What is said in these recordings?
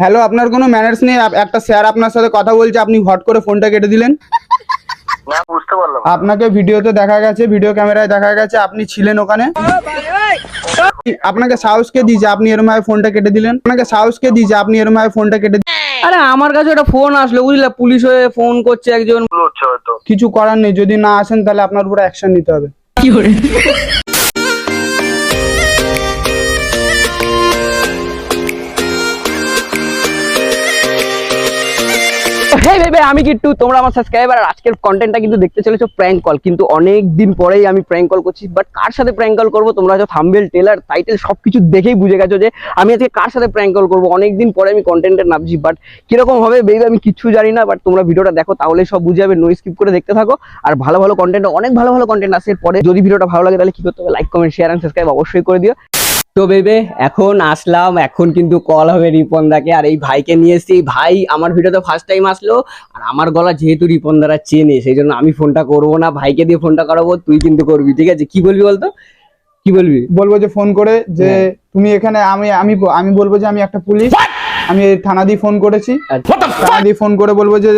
Hello আপনার কোনো manners নেই? একটা স্যার আপনার সাথে কথা বলছে আপনি হট করে ফোনটা কেটে দিলেন। না বুঝতে পারলাম আপনাকে ভিডিওতে দেখা গেছে ভিডিও ক্যামেরায় দেখা গেছে আপনি ছিলেন ওখানে। আপনাকে সাহস কে দিয়েছে? আপনি এরম ভাবে ফোনটা কেটে দিলেন। আপনাকে সাহস কে দিয়েছে? আপনি এরম ভাবে ফোনটা কেটে? আরে আমার কাছে একটা ফোন আসলো বুঝলে পুলিশ হয়ে ফোন করছে একজন। কিছু করার নেই যদি না আসেন তাহলে আপনার উপরে অ্যাকশন নিতে হবে। হে ভেবে আমি কিট্টু তোমরা আমার সাবস্ক্রাইবার আর আজকের কন্টেন্টটা কিন্তু দেখতে চলেছো প্র্যাঙ্ক কল কিন্তু অনেক দিন পরেই আমি প্র্যাঙ্ক কল করছি বাট কার সাথে প্র্যাঙ্ক কল করব? তোমরা হয়তো থাম্বেল টেলার টাইটেল সবকিছু দেখেই বুঝে গেছো যে আমি আজকে কার সাথে প্র্যাঙ্ক কল করব? অনেক দিন পরে আমি কন্টেন্টে নামছি বাট কীরকম হবে বেবি আমি কিচ্ছু জানি না বাট তোমরা ভিডিওটা দেখো তাহলে সব বুঝে যাবে নো স্কিপ করে দেখতে থাকো। আর ভালো ভালো কন্টেন্ট অনেক ভালো ভালো কন্টেন্ট আসে পরে যদি ভিডিওটা ভালো লাগে, তাহলে কি করতে হবে? Like comment share and subscribe অবশ্যই করে দিও। তো বেবে এখন আসলাম এখন কিন্তু কল হবে রিপন দাকে আর এই ভাইকে নিয়ে এসেছি। এই ভাই আমার ভিডিওতে ফার্স্ট টাইম আসলো আর আমার গলা যেহেতু রিপন দ্বারা চেনে সেই জন্য আমি ফোনটা করব না ভাইকে দিয়ে ফোনটা করাবো তুই কিন্তু করবি ঠিক আছে? কি বলবি বলতো? কি বলবি? বলব যে ফোন করে যে হ্যাঁ। তুমি এখানে আমি আমি আমি বলব যে আমি একটা পুলিশ আমি থানা দিয়ে ফোন করেছি। আচ্ছা। থানা দিয়ে ফোন করে বলব যে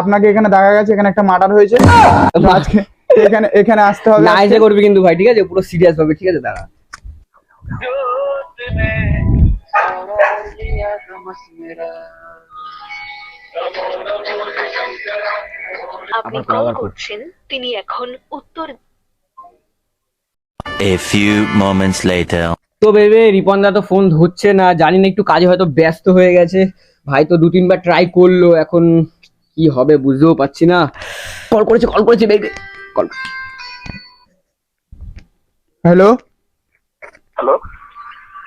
আপনাকে এখানে দেখা গেছে এখানে একটা মার্ডার হয়েছে। আজকে এখানে এখানে আসতে হবে। না এসে করবি কিন্তু ভাই ঠিক আছে? পুরো সিরিয়াস ভাবে ঠিক আছে? দাঁড়া। আপনি কল। করছেন তিনি এখন উত্তর A few moments later. তো ভেবে রিপন দা তো ফোন ধরছে না জানি না একটু কাজে হয়তো ব্যস্ত হয়ে গেছে ভাই তো দু তিনবার ট্রাই করল এখন কি হবে বুঝতেও পারছি না কল করেছে কল করেছে বেবে কল হ্যালো হ্যালো?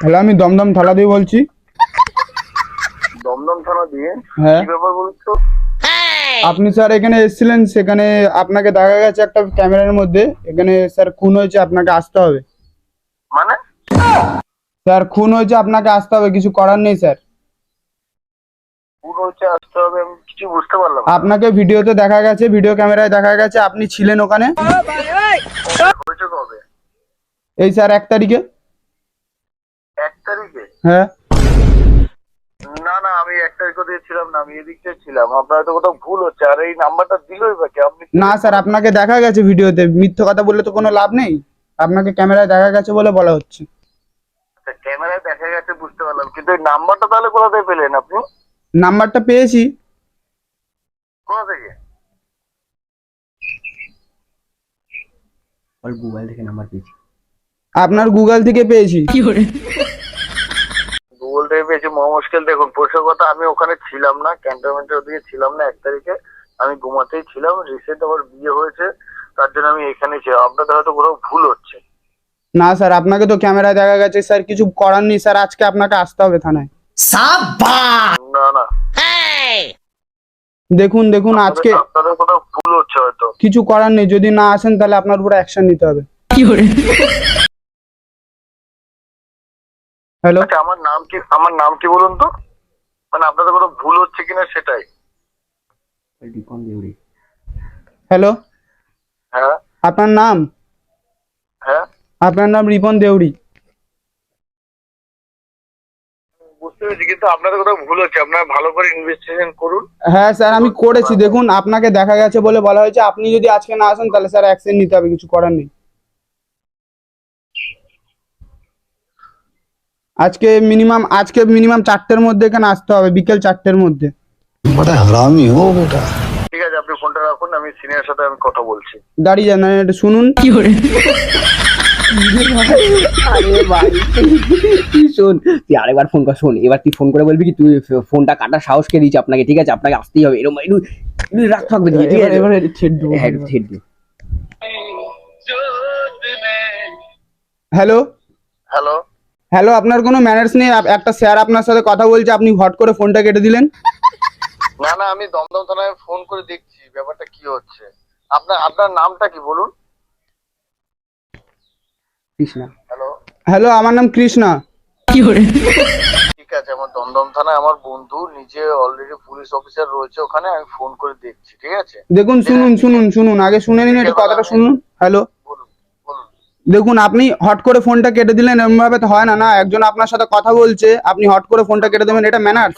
হ্যালো আমি দমদম থালা দিয়ে বলছি। দমদম থানা দিয়ে? হ্যাঁ। কি ব্যাপার বলুন তো? আপনি স্যার এখানে এসেছিলেন সেখানে আপনাকে দেখা গেছে একটা ক্যামেরার মধ্যে। এখানে স্যার খুন হয়েছে আপনাকে আসতে হবে। মানে? স্যার খুন হয়েছে আপনাকে আসতে হবে কিছু করার নেই স্যার। ভুল হচ্ছে আসতে হবে আমি কিছু বুঝতে পারলাম না। আপনাকে ভিডিওতে দেখা গেছে ভিডিও ক্যামেরায় দেখা গেছে আপনি ছিলেন ওখানে? হয়েছে কবে? এই স্যার এক তারিখে? হ্যাঁ? না না আমি এক তারিখে দিয়ে ছিলাম না আমি এদিকটাই ছিলাম। আপনার তো কোথাও ভুল হচ্ছে আর এই নাম্বারটা দিলই বাকি আপনি না স্যার আপনাকে দেখা গেছে ভিডিওতে মিথ্যে কথা বললে তো কোনো লাভ নেই। আপনাকে ক্যামেরায় দেখা গেছে বলে বলা হচ্ছে। আচ্ছা, ক্যামেরায় দেখা গেছে বুঝতে পারলাম। কিন্তু এই নাম্বারটা তাহলে কোথা থেকে পেলেন আপনি? নাম্বারটা পেয়েছি। কোথা থেকে? গুগল থেকে নাম্বার পেয়েছি। আপনার গুগল থেকে পেয়েছি। গুগল থেকে পেয়েছি। মহা মুশকিল দেখুন পরিষ্কার কথা আমি ওখানে ছিলাম না ক্যান্টনমেন্টের ওদিকে ছিলাম না এক তারিখে। আমি ঘুমাতেই ছিলাম রিসেন্ট আমার বিয়ে হয়েছে তার জন্য আমি এখানে ছিলাম। আপনাদের হয়তো কোথাও ভুল হচ্ছে। না স্যার আপনাকে তো ক্যামেরায় দেখা গেছে স্যার কিছু করার নেই স্যার আজকে আপনাকে আসতে হবে থানায়। না না। দেখুন দেখুন আজকে আপনাদের কোথাও ভুল হচ্ছে হয়তো। কিছু করার নেই যদি না আসেন তাহলে আপনার উপরে অ্যাকশন নিতে হবে। হ্যালো আচ্ছা আমার নাম কি আমার নাম কি বলুন তো? মানে আপনাদের কোথাও ভুল হচ্ছে কিনা সেটাই। হ্যালো হ্যাঁ? আপনার নাম? হ্যাঁ? আপনার নাম রিপন দেউরি বুঝতে পেরেছি কিন্তু আপনাদের কোথাও ভুল হচ্ছে। আপনারা ভালো করে ইনভেস্টিগেশন করুন। হ্যাঁ স্যার আমি করেছি। দেখুন আপনাকে দেখা গেছে বলে বলা হয়েছে। আপনি যদি আজকে না আসেন তাহলে স্যার অ্যাকশন নিতে হবে। কিছু করার নেই। আজকে মিনিমাম আজকে মিনিমাম চারটের মধ্যে এখানে আসতে হবে বিকেল চারটের মধ্যে। ঠিক আছে আপনি ফোনটা রাখুন আমি সাথে আমি কথা বলছি। দাঁড়িয়ে যান এটা শুনুন। শোন? তুই ফোন শোন এবার তুই ফোন করে বলবি কি তুই ফোনটা কাটার দিয়েছি আপনাকে? ঠিক আছে আপনাকে আসতেই হবে। এরকম রাগ থাকবে ঠিক আছে? এবার হ্যালো হ্যালো হ্যালো আপনার কোনো ম্যানার্স নেই? একটা স্যার আপনার সাথে কথা বলছে আপনি হট করে ফোনটা কেটে দিলেন। না না আমি দমদম থানায় ফোন করে দেখছি ব্যাপারটা কি হচ্ছে। আপনার আপনার নামটা কি বলুন। কৃষ্ণা। হ্যালো হ্যালো আমার নাম কৃষ্ণা। ঠিক আছে আমার দমদম থানায় আমার বন্ধু নিজে অলরেডি পুলিশ অফিসার রয়েছে ওখানে আমি ফোন করে দেখছি ঠিক আছে? দেখুন শুনুন শুনুন শুনুন আগে শুনে নিন একটু কথাটা শুনুন। হ্যালো বলুন। দেখুন আপনি হট করে ফোনটা কেটে দিলেন এরকম ভাবে তো হয় না না একজন আপনার সাথে কথা বলছে আপনি হট করে ফোনটা কেটে দেবেন এটা ম্যানার্স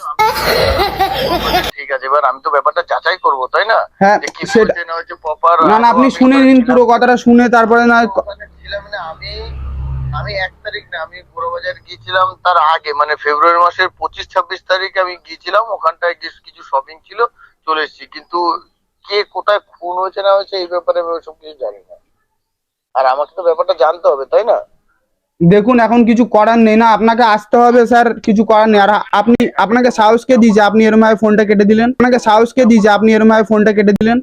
ঠিক আছে এবার আমি তো ব্যাপারটা যাচাই করব তাই না? হ্যাঁ সেটা না না না আপনি শুনে নিন পুরো কথাটা শুনে তারপরে না ছিলাম না আমি আমি এক তারিখ না আমি বড়বাজার গিয়েছিলাম তার আগে মানে ফেব্রুয়ারি মাসের পঁচিশ ছাব্বিশ তারিখে আমি গিয়েছিলাম ওখানটায় কিছু শপিং ছিল চলে এসেছি। কিন্তু কে কোথায় খুন হয়েছে না হয়েছে এই ব্যাপারে আমি ওসব কিছু জানি না। আর আমাকে তো ব্যাপারটা জানতে হবে তাই না? দেখুন এখন কিছু করার নেই না আপনাকে আসতে হবে স্যার কিছু করার নেই। আর আপনি আপনাকে সাহসকে দিয়েছে? আপনি এরম ভাবে ফোনটা কেটে দিলেন। আপনাকে সাহসকে দিয়েছে? আপনি এরম ভাবে ফোনটা কেটে দিলেন।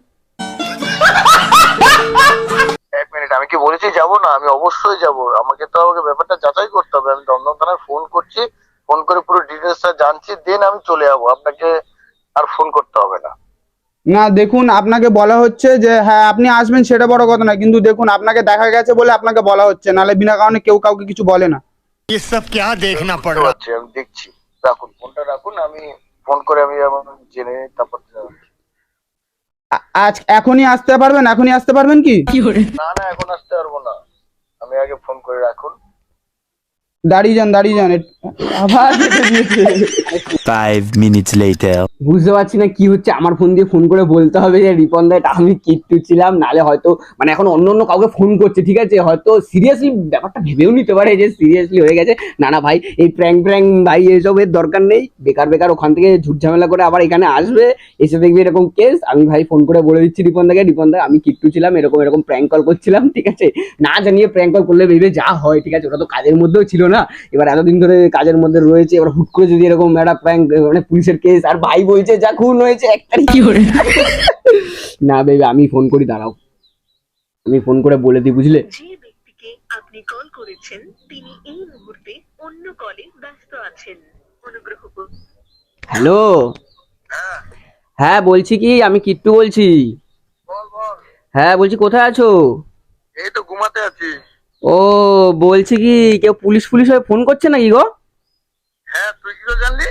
এক মিনিট আমি কি বলেছি যাব না? আমি অবশ্যই যাব। আমাকে তো আমাকে ব্যাপারটা যাচাই করতে হবে। আমি দমদম থানায় ফোন করছি। ফোন করে পুরো ডিটেলসটা জানছি দেন আমি চলে যাব। আপনাকে আর ফোন করতে না দেখুন আপনাকে বলা হচ্ছে যে হ্যাঁ আপনি আসবেন সেটা বড় কথা না কিন্তু দেখুন আপনাকে দেখা গেছে বলে আপনাকে বলা হচ্ছে নালে বিনা কারণে কেউ কাউকে কিছু বলে না। এসব কি দেখনা পড় আছে আমি দেখছি। রাখুন ফোনটা রাখুন আমি ফোন করে আমি জেনে তারপর আজ এখনই আসতে পারবেন? এখনই আসতে পারবেন কি? না না এখন আসতে পারব না। আমি আগে ফোন করে রাখুন। দাঁড়িয়ে যান দাঁড়িয়ে যান আবার কেটে দিয়েছে। Five বুঝতে পারছি না কি হচ্ছে আমার ফোন দিয়ে ফোন করে বলতে হবে যে রিপন দা এটা আমি কিট্টু ছিলাম নালে হয়তো মানে এখন অন্য অন্য কাউকে ফোন করছে ঠিক আছে? হয়তো সিরিয়াসলি ব্যাপারটা ভেবেও নিতে পারে যে সিরিয়াসলি হয়ে গেছে। না না ভাই এই প্র্যাঙ্ক প্র্যাঙ্ক ভাই এসবের দরকার নেই। বেকার বেকার ওখান থেকে ঝুট ঝামেলা করে আবার এখানে আসবে। এসে দেখবি এরকম কেস আমি ভাই ফোন করে বলে দিচ্ছি রিপন দাকে রিপন দা আমি কিট্টু ছিলাম এরকম এরকম প্র্যাঙ্ক কল করছিলাম ঠিক আছে? না জানিয়ে প্র্যাঙ্ক কল করলে ভেবে যা হয় ঠিক আছে? ওটা তো কাজের মধ্যেও ছিল না? এবার এতদিন ধরে কাজের মধ্যে রয়েছে এবার হুট করে যদি এরকম একটা প্র্যাঙ্ক মানে পুলিশের কেস আর ভাই বলছে যা খুন হয়েছে এক তারিখ কি করে? না বেবি আমি ফোন করি দাঁড়াও। আমি ফোন করে বলে দিই বুঝলে? আপনি কল করেছেন তিনি এই মুহূর্তে অন্য কলে ব্যস্ত আছেন। অনুগ্রহ হ্যালো হ্যাঁ বলছি কি? আমি কিট্টু বলছি। বল বল। হ্যাঁ বলছি কোথায় আছো? এই তো ঘুমাতে আছি। ও বলছি কি কেউ পুলিশ পুলিশ হয়ে ফোন করছে নাকি গো? হ্যাঁ তুই কি জানলি?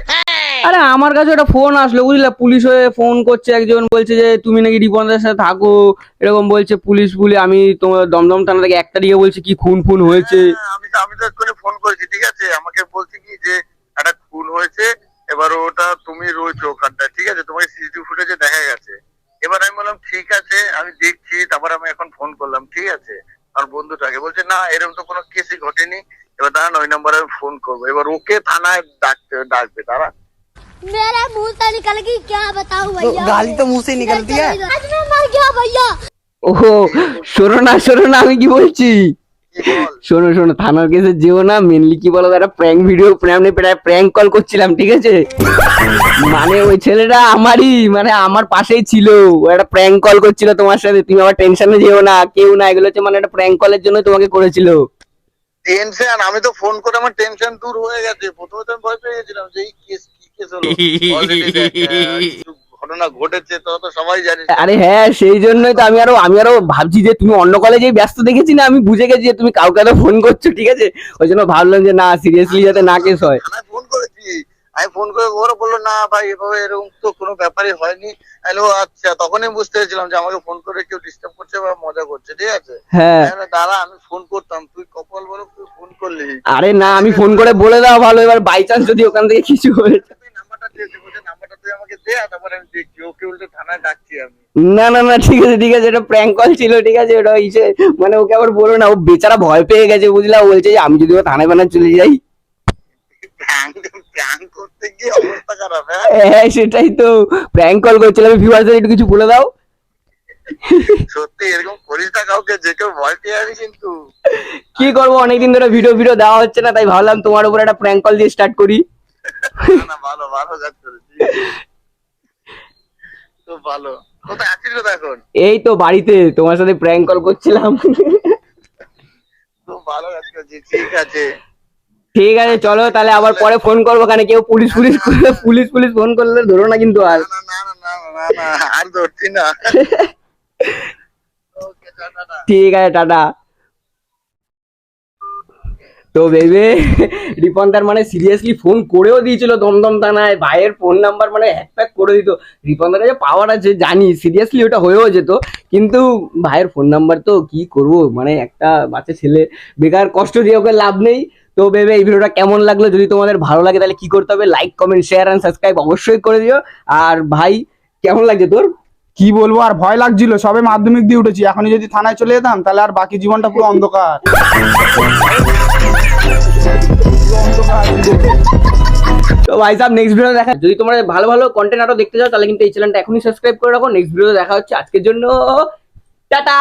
আরে আমার কাছে একটা ফোন আসলো বুঝলে? পুলিশ হয়ে ফোন করছে একজন বলছে যে তুমি নাকি রিপনদের সাথে থাকো। এরকম বলছে পুলিশ বলে আমি তোমার দমদম থানা থেকে এক তারিখে বলছি কি খুন খুন হয়েছে? হ্যাঁ, আমি তো আমি তো এক্ষুনি ফোন করেছি ঠিক আছে? আমাকে বলছে কি যে একটা খুন হয়েছে এবার ওটা তুমি রয়েছো ওখানটায় ঠিক আছে? তোমাকে সিসিটিভি ফুটেজে দেখা গেছে। এবার আমি বললাম ঠিক আছে আমি দেখছি। তারপর আমি এখন ফোন করলাম ঠিক আছে? আমার বন্ধুটাকে বলছে না এরকম তো কোনো কেসই ঘটেনি এবার দাঁড়ান ওই নাম্বারে আমি ফোন করবো এবার ওকে থানায় ডাকতে ডাকবে তারা मेरे मुंह से निकल गई क्या बताऊं भैया गाली तो मुंह से निकलती है आज मैं मर गया भैया ও শোনো না শোনো না আমি কি বলছি কি বল শোনো শোনো থানার কেসে যেও না মেনলি কি বলো একটা প্র্যাঙ্ক ভিডিও প্র্যাঙ্ক প্রায় প্র্যাঙ্ক কল করছিলাম ঠিক আছে? মানে ওই ছেলেটা আমারই মানে আমার পাশেই ছিল। ও একটা প্র্যাঙ্ক কল করছিল তোমার সাথে তুমি আবার টেনশনে যেও না কেউ না এগুলো হচ্ছে মানে একটা প্র্যাঙ্ক কলের জন্য তোমাকে করেছিল। টেনশন আমি তো ফোন করে আমার টেনশন দূর হয়ে গেছে। প্রথমে তো আমি ভয় পেয়ে গেছিলাম যে এই কেস কি কেস হলো? ঘটনা ঘটেছে তো তো সবাই জানিস আরে হ্যাঁ সেই জন্যই তো আমি আরও আমি আরও ভাবছি যে তুমি অন্য কলেজে ব্যস্ত দেখেছি না আমি বুঝে গেছি যে তুমি কাউকে তো ফোন করছ ঠিক আছে? ওই জন্য ভাবলাম যে না সিরিয়াসলি যাতে না কেস হয়। থানায় ফোন করেছি। আমি ফোন করে ওরা বলল না ভাই এভাবে এরকম তো কোনো ব্যাপারই হয়নি। হ্যালো আচ্ছা। তখনই বুঝতে পেরেছিলাম যে আমাকে ফোন করে কেউ ডিস্টার্ব করছে বা মজা করছে ঠিক আছে? হ্যাঁ। আমি দাঁড়া আমি ফোন করতাম। তুই কপাল বলো তুই ফোন করলি। আরে না আমি ফোন করে বলে দাও ভালো। এবার বাই চান্স যদি ওখান থেকে কিছু হয়ে তুই নাম্বারটা দিয়ে দেবো নাম্বারটা তুই আমাকে দে তারপরে আমি দেখছি। ওকে উল্টে থানায় ডাকছি আমি। না না না ঠিক আছে ঠিক আছে এটা প্র্যাঙ্ক কল ছিল ঠিক আছে ওটা ইসে মানে ওকে আবার বলো না ও বেচারা ভয় পেয়ে গেছে বুঝলা বলছে যে আমি যদি ও থানায় বানায় চলে যাই। প্র্যাঙ্ক প্র্যাঙ্ক করতে গিয়ে অবস্থা খারাপ হ্যাঁ? হ্যাঁ সেটাই তো প্র্যাঙ্ক কল করছিলাম ভিউয়ারদের একটু কিছু বলে দাও। সত্যি এরকম করিস না কাউকে যে কেউ ভয় পেয়ে যাবি কিন্তু। কি করব অনেকদিন ধরে ভিডিও ভিডিও দেওয়া হচ্ছে না তাই ভাবলাম তোমার উপর একটা প্র্যাঙ্ক কল দিয়ে স্টার্ট করি। না, না ভালো ভালো কাজ করেছিস তো ভালো। কোথায় আছিস তো এখন? এই তো বাড়িতে তোমার সাথে প্র্যাঙ্ক কল করছিলাম। তো ভালো কাজ করছিস ঠিক আছে। ঠিক আছে চলো তাহলে আবার পরে ফোন করব কারণ কেউ police police police police phone করলে ধরো না কিন্তু আর। আর ধরছি না। ঠিক আছে টাটা। তো ভেবে রিপন তার মানে সিরিয়াসলি ফোন করেও দিয়েছিল দমদম থানায় ভাইয়ের ফোন নাম্বার মানে হ্যাক করে দিত। রিপন তার কাছে পাওয়ার আছে জানি সিরিয়াসলি ওটা হয়েও যেত কিন্তু ভাইয়ের ফোন নাম্বার তো কি করব? মানে একটা বাচ্চা ছেলে বেকার কষ্ট দিয়ে ওকে লাভ নেই। তো ভেবে এই ভিডিওটা কেমন লাগল? যদি তোমাদের ভালো লাগে তাহলে কি করতে হবে? Like comment share and subscribe অবশ্যই করে দিও। আর ভাই কেমন লাগছে তোর? কি বলব আর ভয় লাগছিল সবে মাধ্যমিক দিয়ে উঠেছি। এখনই যদি থানায় চলে যেতাম তাহলে আর বাকি জীবনটা পুরো অন্ধকার। তো ভাই সাহেব নেক্সট ভিডিও দেখা যদি তোমরা ভালো ভালো কন্টেন্ট আরও দেখতে চাও, তাহলে কিন্তু এই চ্যানেলটা এখনই সাবস্ক্রাইব করে রাখো। নেক্সট ভিডিও দেখা হচ্ছে। আজকের জন্য, টাটা!